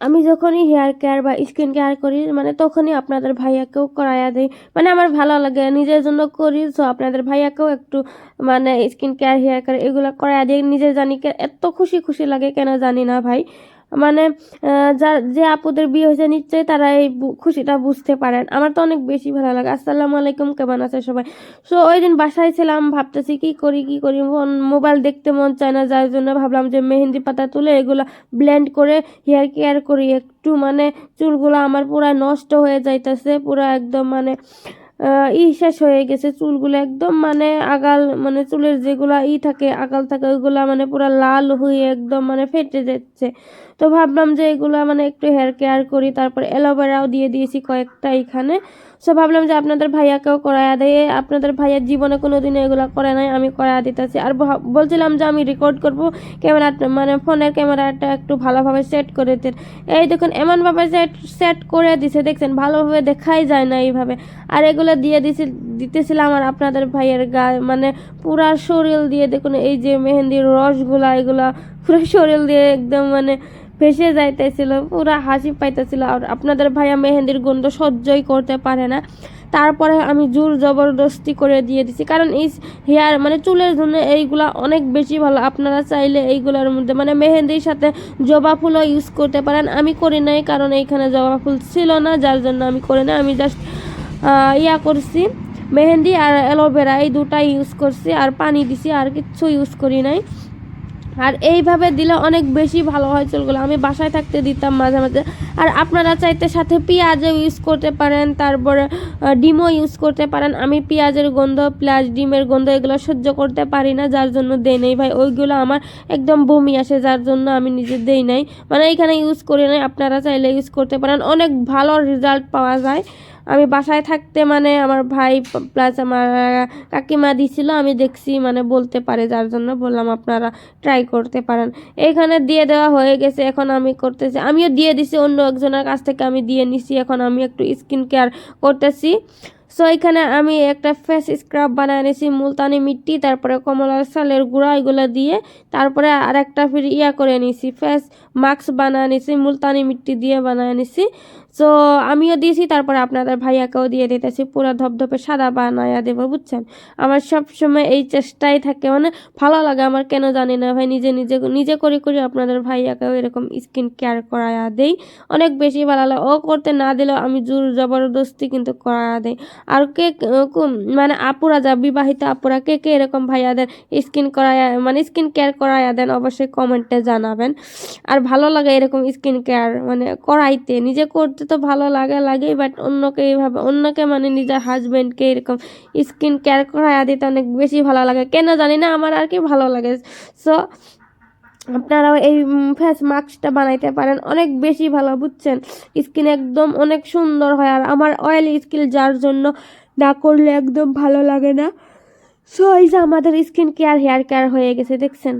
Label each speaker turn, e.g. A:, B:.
A: আমি যখনই hair care বা স্কিন কেয়ার করি মানে তখনই আপনাদের ভাইয়াকেও করাইয়া দিই। মানে আমার ভালো লাগে, নিজের জন্য করি সো আপনাদের ভাইয়াকেও একটু মানে স্কিন কেয়ার হেয়ার কেয়ার এগুলো করাইয়া দিই। নিজের জানি এত খুশি খুশি লাগে, কেন জানি না ভাই। মানে আহ, যা আপুদের বিয়ে হয়েছে নিশ্চয়ই তারা এই খুশিটা বুঝতে পারেন। আমার তো অনেক বেশি ভালো লাগে। আসসালামু আলাইকুম কেমন আছে সবাই? সো ওই দিন বাসায় ছিলাম ভাবতেছি কি করি কি করি? মোবাইল দেখতে মন চায় না যার জন্য ভাবলাম যে মেহেন্দি পাতা তুলে এগুলো ব্লেন্ড করে হেয়ার কেয়ার করি। একটু মানে চুলগুলো আমার পুরা নষ্ট হয়ে যাইতেছে পুরা একদম মানে ই শেষ হয়ে গেছে, চুলগুলো একদম মানে আগাল মানে চুলের যেগুলা ই থাকে, আগাল থাকে, ওইগুলা মানে পুরা লাল হয়ে একদম মানে ফেটে যাচ্ছে। তো ভাবলাম যে এগুলা মানে একটু হেয়ার কেয়ার করি, তারপর অ্যালোভেরাও দিয়ে দিয়েছি কয়েকটা এখানে। সো ভাবলাম যে আপনাদের ভাইয়াকেও করায়া দেয় আপনাদের ভাইয়ার জীবনে কোনো দিনও এগুলো করে নাই, আমি করায়া দিতেছি। আর বলছিলাম যে আমি রেকর্ড করব, ক্যামেরা মানে ফোনের ক্যামেরাটা একটু ভালোভাবে সেট করে দিন এই দেখুন, এমনভাবে সেট সেট করে দিছে, দেখছেন? ভালোভাবে দেখাই যায় না এইভাবে। আর এগুলো দিয়ে দিছি, দিতেছিলাম আর আপনাদের ভাইয়ের গায়ে মানে পুরা শরীর দিয়ে দেখুন, এই যে মেহেন্দির রসগুলা এগুলা পুরো শরীর দিয়ে একদম মানে ভেসে যাইতেছিল, পুরা হাসি পাইতেছিল। আর আপনাদের ভাইয়া মেহেন্দির গন্ধ সহ্যই করতে পারে না। তারপরে আমি জোর জবরদস্তি করে দিয়ে দিছি। কারণ এই হেয়ার মানে চুলের জন্য এইগুলা অনেক বেশি ভালো। আপনারা চাইলে এইগুলোর মধ্যে মানে মেহেন্দির সাথে জবা ফুলও ইউজ করতে পারেন। আমি করি নাই, কারণ এইখানে জবা ফুল ছিল না, যার জন্য আমি করি না আমি জাস্ট ইয়া করছি। মেহেন্দি আর অ্যালোভেরা এই দুটাই ইউজ করছি, আর পানি দিছি, আর কিচ্ছু ইউজ করি নাই। আর এইভাবে দিলে অনেক বেশি ভালো হয় চুলগুলো। আমি বাসায় থাকতে দিতাম মাঝে মাঝে। আর আপনারা চাইতে সাথে পেঁয়াজও ইউজ করতে পারেন, তারপরে ডিমও ইউজ করতে পারেন। আমি পেঁয়াজের গন্ধ, প্লাস ডিমের গন্ধ এগুলো সহ্য করতে পারি না, যার জন্য দেই নাই। ভাই, ওইগুলো আমার একদম বমি আসে, যার জন্য আমি নিজে দেই নাই। মানে এখানে ইউজ করি নাই, আপনারা চাইলে ইউজ করতে পারেন। অনেক ভালো রেজাল্ট পাওয়া যায়। আমি বাসায় থাকতে মানে আমার ভাই প্লাস আমার কাকিমা দিছিল, আমি দেখছি মানে বলতে পারে, যার জন্য বললাম আপনারা ট্রাই করতে পারেন। এখানে দিয়ে দেওয়া হয়ে গেছে, এখন আমি করতেছি। আমিও দিয়ে দিছি, অন্য একজনের কাছ থেকে আমি দিয়ে নিছি, এখন আমি একটু স্কিন কেয়ার করতেছি। সো এখানে আমি একটা ফেস স্ক্রাব বানায় নিয়েছি মুলতানি মিট্টি, তারপরে কমলার সালের গুঁড়া, এগুলো দিয়ে তারপরে আর একটা ফির ইয়া করে নিছি ফেস মাস্ক বানিয়ে নিছি মুলতানি মিট্টি দিয়ে বানিয়ে নিছি সো আমিও দিয়েছি, তারপরে আপনাদের ভাইয়াকেও দিয়ে দিতেছি, পুরো ধপধপে সাদা বানায়া দেবো, বুঝছেন? আমার সব সময় এই চেষ্টাই থাকে মানে ভালো লাগে আমার, কেন জানি না ভাই, নিজে নিজে নিজে করে করে আপনাদের ভাইয়াকেও এরকম স্কিন কেয়ার করায়া দেই। অনেক বেশি ভালো লাগে, ও করতে না দিলেও আমি জোর জবরদস্তি কিন্তু করায়া দেই। আর কে মানে আপুরা যা, বিবাহিত আপুরা, কে কে এরকম ভাইয়াদের স্কিন করায়া মানে স্কিন কেয়ার করায়া দেন, অবশ্যই কমেন্টে জানাবেন। আর ভালো লাগে এরকম স্কিন কেয়ার মানে করাইতে, নিজে করতে তো ভালো লাগে লাগেই বাট অন্যকে এইভাবে অন্যকে মানে নিজের হাজব্যান্ডকে এরকম স্কিন কেয়ার করাইয়া দিতে অনেক বেশি ভালো লাগে। কেন জানি না, আমার আর কি ভালো লাগে। সো আপনারাও এই ফেস মাস্কটা বানাইতে পারেন, অনেক বেশি ভালো, বুঝছেন? স্কিন একদম অনেক সুন্দর হয়, আর আমার অয়েলি স্কিন যার জন্য না করলে একদম ভালো লাগে না। সো এই যে আমাদের স্কিন কেয়ার হেয়ার কেয়ার হয়ে গেছে, দেখছেন?